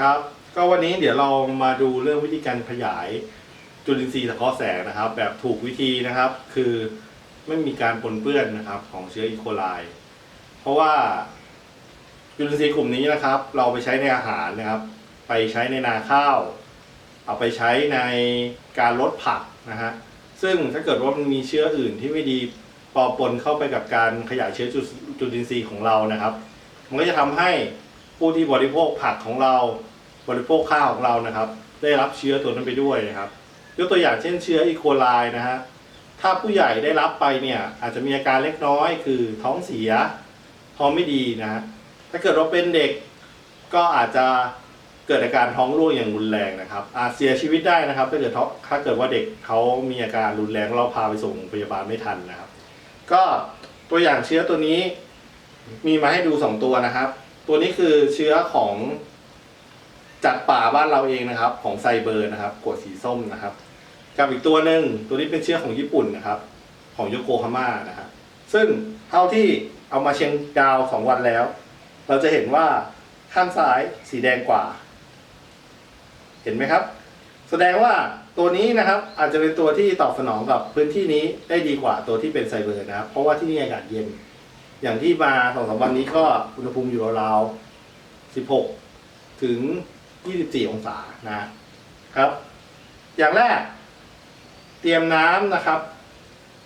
ครับ ก็วันนี้เดี๋ยวเรามาดูเรื่องวิธีการขยายจุลินทรีย์สังเคราะห์แสงนะครับ แบบถูกวิธีนะครับ คือไม่มีการปนเปื้อนนะครับของเชื้ออีโคไลเพราะว่าจุลินทรีย์กลุ่มนี้นะครับ เราไปใช้ในอาหารนะครับ ไปใช้ในนาข้าว เอาไปใช้ในการลดผักนะฮะซึ่งถ้าเกิดว่ามันมีเชื้ออื่นที่ไม่ดีปอปนเข้าไปกับการขยายเชื้อจุจุลินทรีย์ของเรานะครับ มันก็จะทำให้ผู้ที่บริโภคผักของเรา บริโภคข้าวของเรานะครับ ได้รับเชื้อตัวนั้นไปด้วยนะครับ ยกตัวอย่างเช่นเชื้ออีโคไลนะฮะถ้าผู้ใหญ่ได้รับไปเนี่ยอาจจะมีอาการเล็กน้อย คือท้องเสียท้องไม่ดีนะฮะถ้าเกิดเราเป็นเด็กก็อาจจะเกิดอาการท้องร่วงอย่างรุนแรงนะครับ อาจเสียชีวิตได้นะครับ ถ้าเกิดถ้าเกิดว่าเด็กเขามีอาการรุนแรงเราพาไปส่งโรงพยาบาลไม่ทันนะครับ ก็ตัวอย่างเชื้อตัวนี้มีมาให้ดูสองตัวนะครับ ตัวนี้คือเชื้อของ จากป่าบ้านเราเองนะครับ ของไซเบอร์นะครับขวดสีส้มนะครับกับอีกตัวหนึ่งตัวนี้เป็นเชื้อของญี่ปุ่นนะครับ ของโยโกฮาม่านะครับซึ่งเท่าที่เอามาเชียงดาวสองวันแล้ว เราจะเห็นว่าข้างซ้ายสีแดงกว่า เห็นไหมครับ แสดงว่าตัวนี้นะครับ อาจจะเป็นตัวที่ตอบสนองกับพื้นที่นี้ได้ดีกว่าตัวที่เป็นไซเบอร์นะครับ เพราะว่าที่นี่อากาศเย็น อย่างที่มาสองสามวันนี้ก็อุณหภูมิอยู่ราวๆ16 ถึง 24 องศานะครับ อย่างแรก เตรียมน้ำนะครับ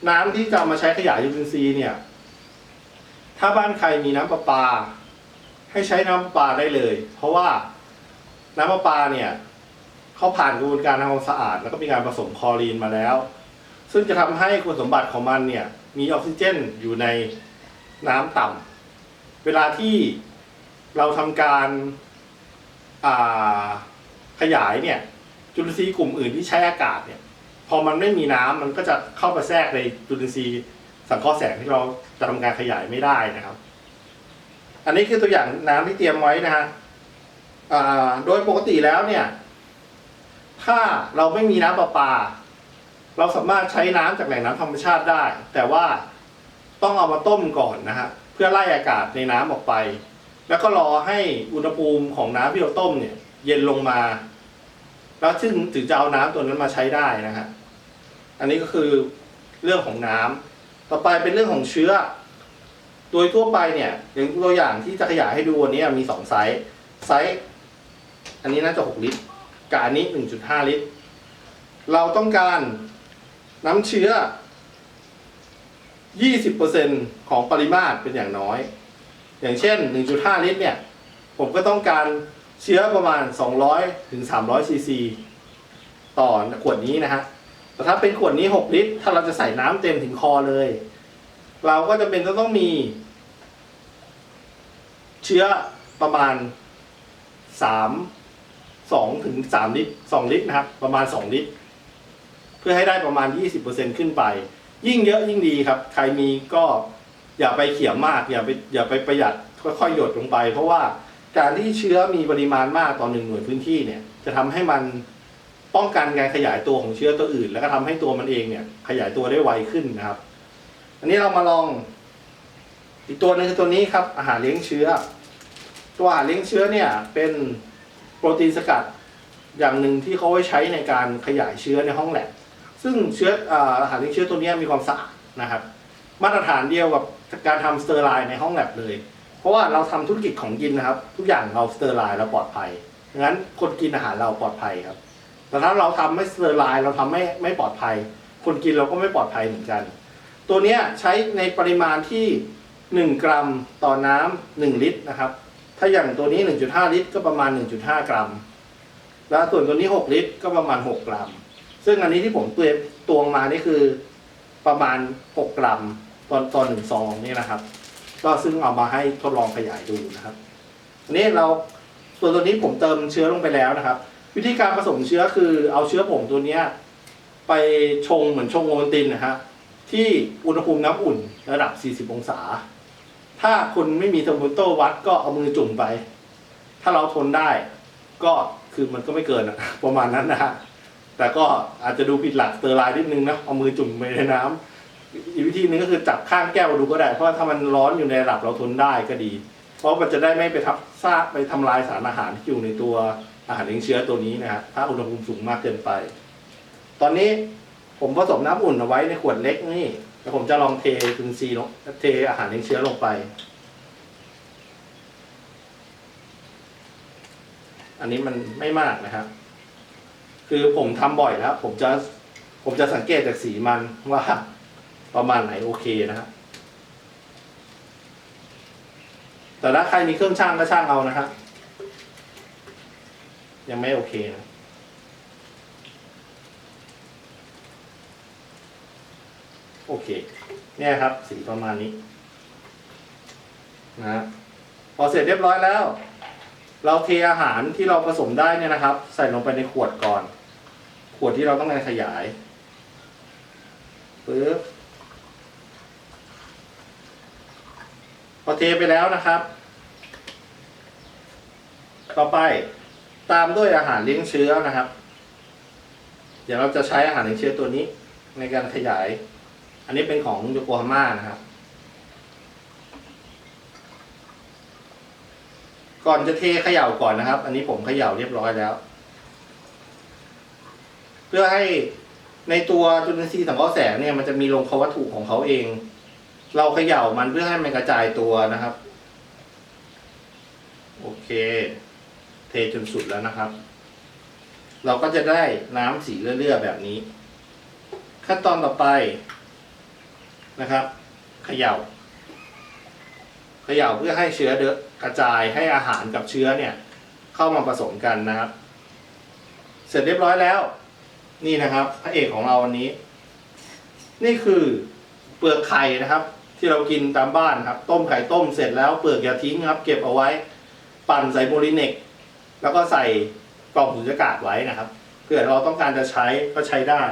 น้ำที่จะมาใช้ขยายยูรินทรีเนี่ย ถ้าบ้านใครมีน้ำประปา ให้ใช้น้ำประปาได้เลย เพราะว่าน้ำประปาเนี่ยเขาผ่านกระบวนการทำความสะอาด แล้วก็มีการผสมคลอรีนมาแล้ว ซึ่งจะทำให้คุณสมบัติของมันเนี่ยมีออกซิเจนอยู่ในน้ำต่ำเวลาที่เราทำการ ขยายเนี่ยจุลินทรีย์กลุ่มอื่นที่ใช้อากาศเนี่ยพอมันไม่มีน้ำมันก็จะเข้าไปแทรกในจุลินทรีย์สังเคราะห์แสงที่เราจะทำการขยายไม่ได้นะครับ อันนี้คือตัวอย่างน้ำที่เตรียมไว้นะฮะโดยปกติแล้วเนี่ย ถ้าเราไม่มีน้ำประปา เราสามารถใช้น้ำจากแหล่งน้ำธรรมชาติได้ แต่ว่าต้องเอามาต้มก่อนนะฮะเพื่อไล่อากาศในน้ำออกไป แล้วก็รอให้อุณหภูมิของน้ำที่เราต้มเนี่ย เย็นลงมา แล้วซึ่งถึงจะเอาน้ำตัวนั้นมาใช้ได้นะฮะอันนี้ก็คือเรื่องของน้ำต่อไปเป็นเรื่องของเชื้อ โดยทั่วไปเนี่ย อย่างตัวอย่างที่จะขยายให้ดูวันนี้มีสองไซส์ไซส์อันนี้น่าจะหกลิตรกับอันนี้หนึ่งจุดห้าลิตร เราต้องการน้ำเชื้อยี่สิบเปอร์เซ็นของปริมาตรเป็นอย่างน้อย อย่างเช่นหนึ่งจุดห้าลิตรเนี่ย ผมก็ต้องการเชื้อประมาณ 200 ถึง 300 ซีซี ต่อขวดนี้นะฮะ แต่ถ้าเป็นขวดนี้ 6 ลิตร ถ้าเราจะใส่น้ำเต็มถึงคอเลย เราก็จะเป็นจะต้องมี เชื้อประมาณ 3 2 ถึง 3 ลิตร 2 ลิตรนะครับ ประมาณ 2 ลิตร เพื่อให้ได้ประมาณ 20%ขึ้นไป ยิ่งเยอะยิ่งดีครับ ใครมีก็ อย่าไปเขี่ยมากอย่าไปอย่าไปประหยัดค่อยๆหยดลงไป เพราะว่าการที่เชื้อมีปริมาณมากต่อหนึ่งหน่วยพื้นที่เนี่ย จะทำให้มันป้องกันการขยายตัวของเชื้อตัวอื่น แล้วก็ทำให้ตัวมันเองเนี่ย ขยายตัวได้ไวขึ้นนะครับ อันนี้เรามาลอง อีกตัวหนึงคือตัวนี้ครับ อาหารเลี้ยงเชื้อ ตัวอาหารเลี้ยงเชื้อเนี่ย เป็นโปรตีนสกัดอย่างหนึ่งที่เขาไว้ใช้ในการขยายเชื้อในห้องแลบซึ่งเชื้ออาหารเลี้ยงเชื้อตัวนี้มีความสะอาดนะครับ มาตรฐานเดียวกับ การทำสเตอร์ไลน์ในห้องแลบเลย เพราะว่าเราทำธุรกิจของกินนะครับ ทุกอย่างเราสเตอร์ไลน์เราปลอดภัยดังนั้นคนกินอาหารเราปลอดภัยครับ แต่ถ้าเราทำไม่สเตอร์ไลน์เราทำไม่ไม่ปลอดภัย คนกินเราก็ไม่ปลอดภัยเหมือนกัน ตัวเนี้ยใช้ในปริมาณที่ 1 กรัมต่อน้ำ1ลิตรนะครับ ถ้าอย่างตัวนี้ 1.5 ลิตร ก็ประมาณ 1.5 กรัม แล้วส่วนตัวนี้ 6 ลิตร ก็ประมาณ 6 กรัม ซึ่งอันนี้ที่ผมเตรียมตวงมานี่คือประมาณ 6 กรัม ตอนตอนหนึ่งซองนี่นะครับ ก็ซึ่งเอามาให้ทดลองขยายดูนะครับอันนี้เราส่วนตัวนี้ผมเติมเชื้อลงไปแล้วนะครับ วิธีการผสมเชื้อคือเอาเชื้อผงตัวเนี้ยไปชงเหมือนชงโอวัลตินนะฮะที่อุณหภูมิน้ำอุ่นระดับ 40 องศา ถ้าคุณไม่มีเทอร์โมมิเตอร์วัดก็เอามือจุ่มไป ถ้าเราทนได้ ก็คือมันก็ไม่เกินประมาณนั้นนะฮะแต่ก็อาจจะดูผิดหลักสเตอร์ไลน์นิดนึงนะเอามือจุ่มไปในน้ำ อีกวิธีหนึงก็คือจับข้างแก้วดูก็ได้ เพราะว่าถ้ามันร้อนอยู่ในระดับเราทนได้ก็ดี เพราะมันจะได้ไม่ไปทับซากไปทำลายสารอาหารที่อยู่ในตัวอาหารเลี้ยงเชื้อตัวนี้นะฮะถ้าอุณหภูมิสูงมากเกินไป ตอนนี้ผมผสมน้ำอุ่นเอาไว้ในขวดเล็กนี่แล้วผมจะลองเทจุลินทรีย์ลงเทอาหารเลี้ยงเชื้อลงไป อันนี้มันไม่มากนะครับ คือผมทำบ่อยแล้ว ผมจะผมจะสังเกตจากสีมันว่า ประมาณไหนโอเคนะครับแต่ถ้าใครมีเครื่องช่างก็ช่างเอานะครับยังไม่โอเคนะโอเค เนี่ยครับ สีประมาณนี้นะฮะพอเสร็จเรียบร้อยแล้ว เราเทอาหารที่เราผสมได้เนี่ยนะครับ ใส่ลงไปในขวดก่อน ขวดที่เราต้องการขยายปึ๊บ พอเทไปแล้วนะครับ ต่อไปตามด้วยอาหารเลี้ยงเชื้อนะครับ เดี๋ยวเราจะใช้อาหารเลี้ยงเชื้อตัวนี้ ในการขยาย อันนี้เป็นของโยโกฮาม่านะครับ ก่อนจะเทเขย่าก่อนนะครับ อันนี้ผมเขย่าเรียบร้อยแล้ว เพื่อให้ในตัวจุลินทรีย์สังเคราะห์แสงเนี่ยมันจะมีลงเขาวัตถุของเขาเอง เราเขย่ามันเพื่อให้มันกระจายตัวนะครับ โอเค เทจนสุดแล้วนะครับ เราก็จะได้น้ำสีเลื่อๆแบบนี้ ขั้นตอนต่อไปนะครับเขย่าเขย่าเพื่อให้เชื้อเดอะกระจายให้อาหารกับเชื้อเนี่ย เข้ามาผสมกันนะครับ เสร็จเรียบร้อยแล้ว นี่นะครับ พระเอกของเราวันนี้ นี่คือเปลือกไข่นะครับ ที่เรากินตามบ้านครับ ต้มไข่ต้มเสร็จแล้วเปลือกอย่าทิ้งครับ เก็บเอาไว้ ปั่นใส่โมลิเน็กแล้วก็ใส่กล่องสุญญากาศไว้นะครับเผื่อเราต้องการจะใช้ก็ใช้ได้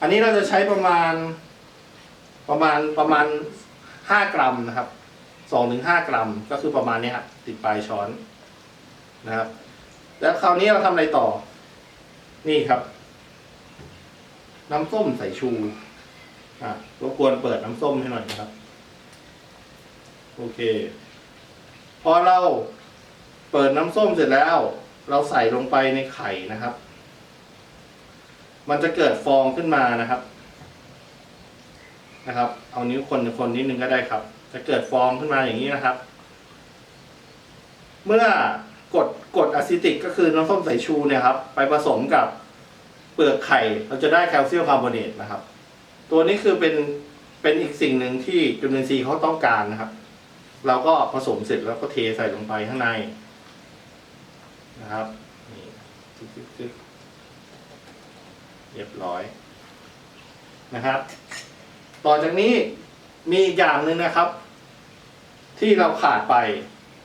อันนี้เราจะใช้ประมาณประมาณประมาณห้ากรัมนะครับสองถึงห้ากรัมก็คือประมาณนี้ครับติดปลายช้อนนะครับ แล้วคราวนี้เราทำอะไรต่อ นี่ครับ น้ำส้มใสายชูอะรบกวนเปิดน้ำส้มให้หน่อยนะครับ โอเค พอเราเปิดน้ำส้มเสร็จแล้ว เราใส่ลงไปในไข่นะครับ มันจะเกิดฟองขึ้นมานะครับ นะครับ เอานิ้วคนคนนิดนึงก็ได้ครับ จะเกิดฟองขึ้นมาอย่างนี้นะครับ เมื่อกดกดอะซิติกก็คือน้ำส้มสายชูเนี่ยครับ ไปผสมกับเปลือกไข่ เราจะได้แคลเซียมคาร์บอเนตนะครับ ตัวนี้คือเป็นเป็นอีกสิ่งหนึ่งที่จุลินทรีย์เขาต้องการนะครับ เราก็ผสมเสร็จแล้วก็เทใส่ลงไปข้างในนะครับนี่จึ๊กๆๆเรียบร้อยนะครับ ต่อจากนี้มีอีกอย่างหนึ่งนะครับ ที่เราขาดไป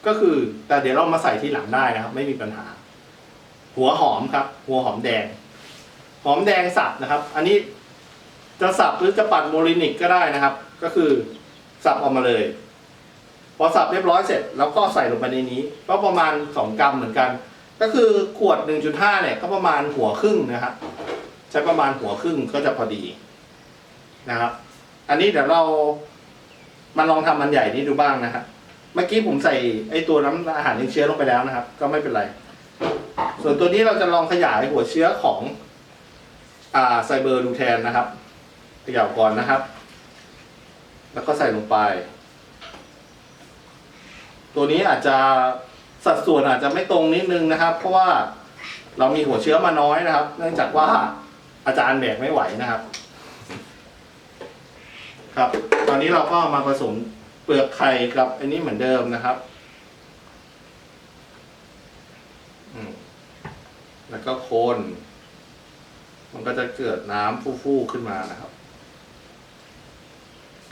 ก็คือ แต่เดี๋ยวเรามาใส่ที่หลังได้นะครับ ไม่มีปัญหา หัวหอมครับ หัวหอมแดง หอมแดงสับนะครับ อันนี้จะสับหรือจะปั่นโมลินิกก็ได้นะครับ ก็คือสับออกมาเลย พอสับเรียบร้อยเสร็จแล้วก็ใส่ลงไปในนี้ก็ประมาณสองกรัมเหมือนกัน ก็คือขวด 1.5 เนี่ยก็ประมาณหัวครึ่งนะครับใช้ประมาณหัวครึ่งก็จะพอดีนะครับ อันนี้เดี๋ยวเรามาลองทำมันใหญ่นี้ดูบ้างนะครับเมื่อกี้ผมใส่ไอตัวน้ำอาหารเลี้ยงเชื้อลงไปแล้วนะครับ ก็ไม่เป็นไร ส่วนตัวนี้เราจะลองขยายหัวเชื้อของอ่าไซเบอร์ดูแทนนะครับขย่าก่อนนะครับ แล้วก็ใส่ลงไป ตัวนี้อาจจะสัดส่วนอาจจะไม่ตรงนิดนึงนะครับ เพราะว่าเรามีหัวเชื้อมาน้อยนะครับ เนื่องจากว่าอาจารย์แบกไม่ไหวนะครับ ครับ ตอนนี้เราก็มาผสมเปลือกไข่กับอันนี้เหมือนเดิมนะครับแล้วก็คน มันก็จะเกิดน้ำฟู่ๆขึ้นมานะครับ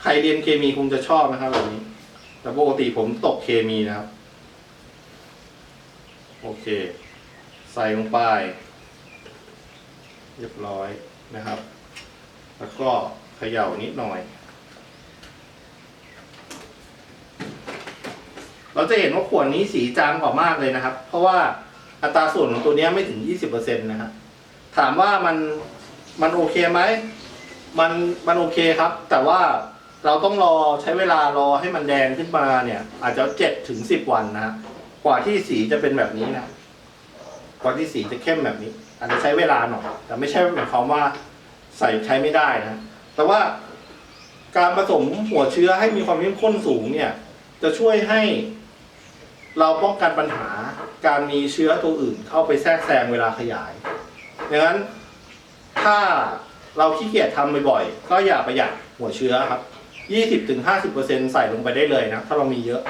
ใครเรียนเคมีคงจะชอบนะครับแบบนี้ แต่ปกติผมตกเคมีนะครับ โอเค ใส่ลงไป เรียบร้อยนะครับ แล้วก็เขย่านิดหน่อย เราจะเห็นว่าขวดนี้สีจางกว่ามากเลยนะครับ เพราะว่าอัตราส่วนของตัวนี้ไม่ถึง 20%นะฮะถามว่ามันมันโอเคไหม มันมันโอเคครับ แต่ว่า เราต้องรอใช้เวลารอให้มันแดงขึ้นมาเนี่ย อาจจะเจ็ดถึงสิบวันนะกว่าที่สีจะเป็นแบบนี้นะกว่าที่สีจะเข้มแบบนี้ อาจจะใช้เวลาหน่อยแต่ไม่ใช่หมายความว่าใส่ใช้ไม่ได้นะแต่ว่าการผสมหัวเชื้อให้มีความเข้มข้นสูงเนี่ย จะช่วยให้ เราป้องกันปัญหาการมีเชื้อตัวอื่นเข้าไปแทรกแซงเวลาขยายดังนั้นถ้าเราขี้เกียจทำบ่อยๆก็อย่าประหยัดหัวเชื้อครับ 20-50%ใส่ลงไปได้เลยนะ ถ้าเรามีเยอะ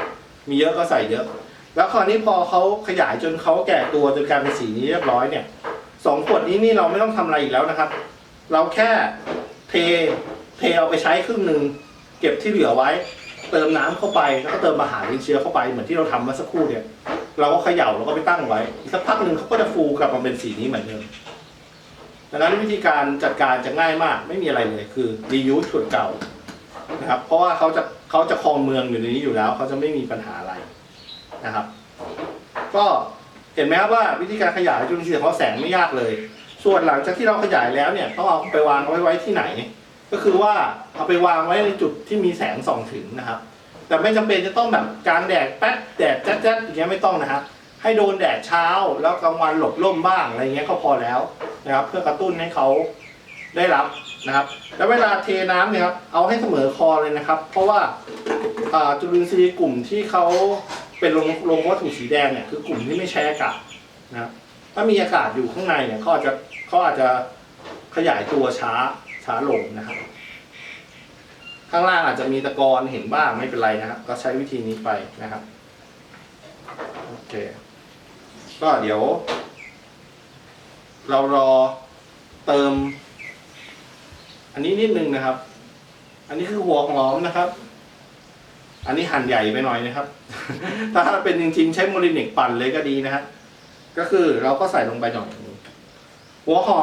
มีเยอะก็ใส่เยอะ แล้วคราวนี้พอเขาขยายจนเขาแก่ตัวจนกลายเป็นสีนี้เรียบร้อยเนี่ยสองขวดนี้นี่เราไม่ต้องทำอะไรอีกแล้วนะครับ เราแค่เทเทเอาไปใช้ครึ่งหนึ่งเก็บที่เหลือไว้ เติมน้ำเข้าไปแล้วก็เติมอาหารเลี้ยงเชื้อเข้าไปเหมือนที่เราทำเมื่อสักครู่เนี่ยเราก็เขย่าแล้วก็ไปตั้งไว้สักพักหนึ่งเขาก็จะฟูกลับมาเป็นสีนี้เหมือนเดิมดังนั้นวิธีการจัดการจะง่ายมากไม่มีอะไรเลยคือ reuse ขวดเก่า นะครับเพราะว่าเขาจะเขาจะครองเมืองอยู่ในนี้อยู่แล้วเขาจะไม่มีปัญหาอะไรนะครับ ก็เห็นไหมครับว่าวิธีการขยายจุลินทรีย์สังเคราแสงไม่ยากเลย ส่วนหลังจากที่เราขยายแล้วเนี่ยต้องเอาไปวางไว้ไว้ที่ไหน ก็คือว่าเอาไปวางไว้ในจุดที่มีแสงส่องถึงนะครับ แต่ไม่จำเป็นจะต้องแบบกลางแดดแป๊ดแดดแจ๊ดแจ๊ดอย่างเงี้ยไม่ต้องนะครับให้โดนแดดเช้าแล้วกลางวันหลบร่มบ้างอะไรเงี้ยก็พอแล้วนะครับ เพื่อกระตุ้นให้เขา ได้รับนะครับ แล้วเวลาเทน้ำเนี่ยครับเอาให้เสมอคอเลยนะครับ เพราะว่าจุลินทรีย์กลุ่มที่เขาเป็นลงลงวัตถุสีแดงเนี่ยคือกลุ่มที่ไม่ใช้อากาศนะครับถ้ามีอากาศอยู่ข้างในเนี่ยเขาอาจจะเขาอาจจะขยายตัวช้าช้าลงนะครับ ข้างล่างอาจจะมีตะกอนเห็นบ้างไม่เป็นไรนะครับก็ใช้วิธีนี้ไปนะครับโอเคก็เดี๋ยว เรารอเติม อันนี้นิดนึงนะครับ อันนี้คือหัวของล้อมนะครับ อันนี้หั่นใหญ่ไปหน่อยนะครับ ถ้าเป็นจริงๆ ใช้โมลินิกปั่นเลยก็ดีนะฮะก็คือเราก็ใส่ลงไปหน่อยหัวหอม